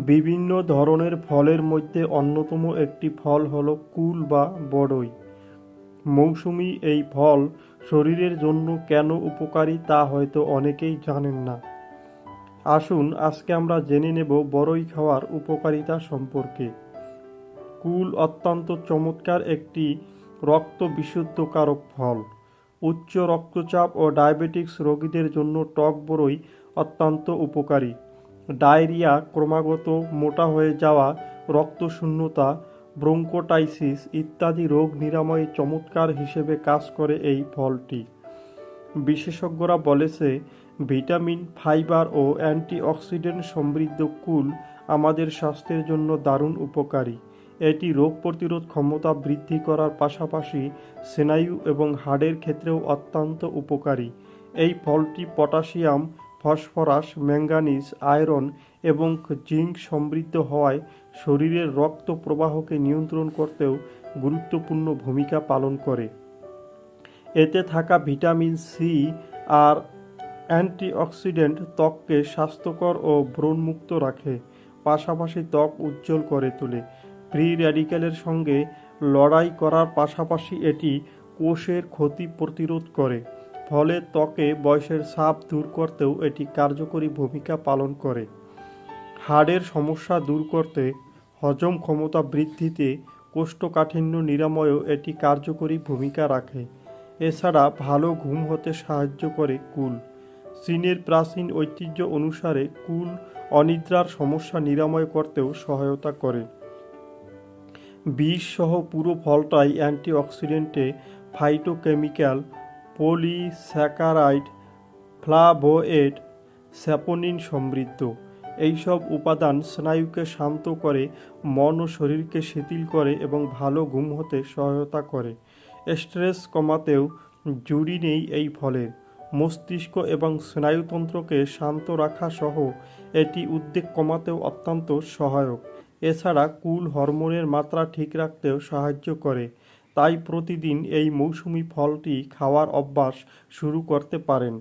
বিভিন্ন ধরনের ফলের মধ্যে অন্যতম একটি ফল হলো কুল বা বড়ই। মৌসুমি এই ফল শরীরের জন্য কেন উপকারী তা হয়তো অনেকেই জানেন না। আসুন আজকে আমরা জেনে নেব বড়ই খাওয়ার উপকারিতা সম্পর্কে। কুল অত্যন্ত চমৎকার একটি রক্ত বিশুদ্ধকারক ফল। উচ্চ রক্তচাপ ও ডায়াবেটিক্স রোগীদের জন্য টক বড়ই অত্যন্ত উপকারী। ডায়রিয়া ক্রমাগত মোটা হয়ে যাওয়া, রক্তশূন্যতা, ব্রঙ্কোটাইসিস ইত্যাদি রোগ নিরাময়ে চমৎকার হিসেবে কাজ করে এই ফলটি। বিশেষজ্ঞরা বলেছে, ভিটামিন, ফাইবার ও অ্যান্টিঅক্সিডেন্ট সমৃদ্ধ কুল আমাদের স্বাস্থ্যের জন্য দারুণ উপকারী। এটি রোগ প্রতিরোধ ক্ষমতা বৃদ্ধি করার পাশাপাশি স্নায়ু এবং হাড়ের ক্ষেত্রেও অত্যন্ত উপকারী। এই ফলটি পটাশিয়াম ফসফরাস, ম্যাঙ্গানিজ, আয়রন এবং জিঙ্ক সমৃদ্ধ হওয়ায় শরীরের রক্ত প্রবাহকে নিয়ন্ত্রণ করতেও গুরুত্বপূর্ণ ভূমিকা পালন করে। এতে থাকা ভিটামিন সি আর অ্যান্টিঅক্সিডেন্ট ত্বককে স্বাস্থ্যকর ও ব্রণমুক্ত রাখে, পাশাপাশি ত্বক উজ্জ্বল করে তোলে। ফ্রি র্যাডিক্যালের সঙ্গে লড়াই করার পাশাপাশি এটি কোষের ক্ষতি প্রতিরোধ করে। ফলে ত্বকে বয়সের ছাপ দূর করতেও এটি কার্যকরী ভূমিকা পালন করে। হাড়ের সমস্যা দূর করতে হজম ক্ষমতা বৃদ্ধিতে কোষ্ঠকাঠিন্য নিরাময়েও এটি কার্যকরী ভূমিকা রাখে। এছাড়া ভালো ঘুম হতে সাহায্য করে কুল। চীনের প্রাচীন ঐতিহ্য অনুসারে কুল অনিদ্রার সমস্যা নিরাময় করতেও সহায়তা করে। বিষ সহ পুরো ফলটাই অ্যান্টিঅক্সিডেন্টে ফাইটোকেমিক্যাল পলিস্যাকারাইড, ফ্লাভোয়েড স্যাপোনিন সমৃদ্ধ। এইসব উপাদান স্নায়ুকে শান্ত করে, মন ও শরীরকে শিথিল করে এবং ভালো ঘুম হতে সহায়তা করে। স্ট্রেস কমাতেও জুড়ি নেই এই ফলের। মস্তিষ্ক এবং স্নায়ুতন্ত্রকে শান্ত রাখা সহ এটি উদ্বেগ কমাতেও অত্যন্ত সহায়ক। এছাড়া কুল হরমোনের মাত্রা ঠিক রাখতেও সাহায্য করে। তাই প্রতিদিন এই মৌসুমি ফলটি খাওয়ার অভ্যাস শুরু করতে পারেন।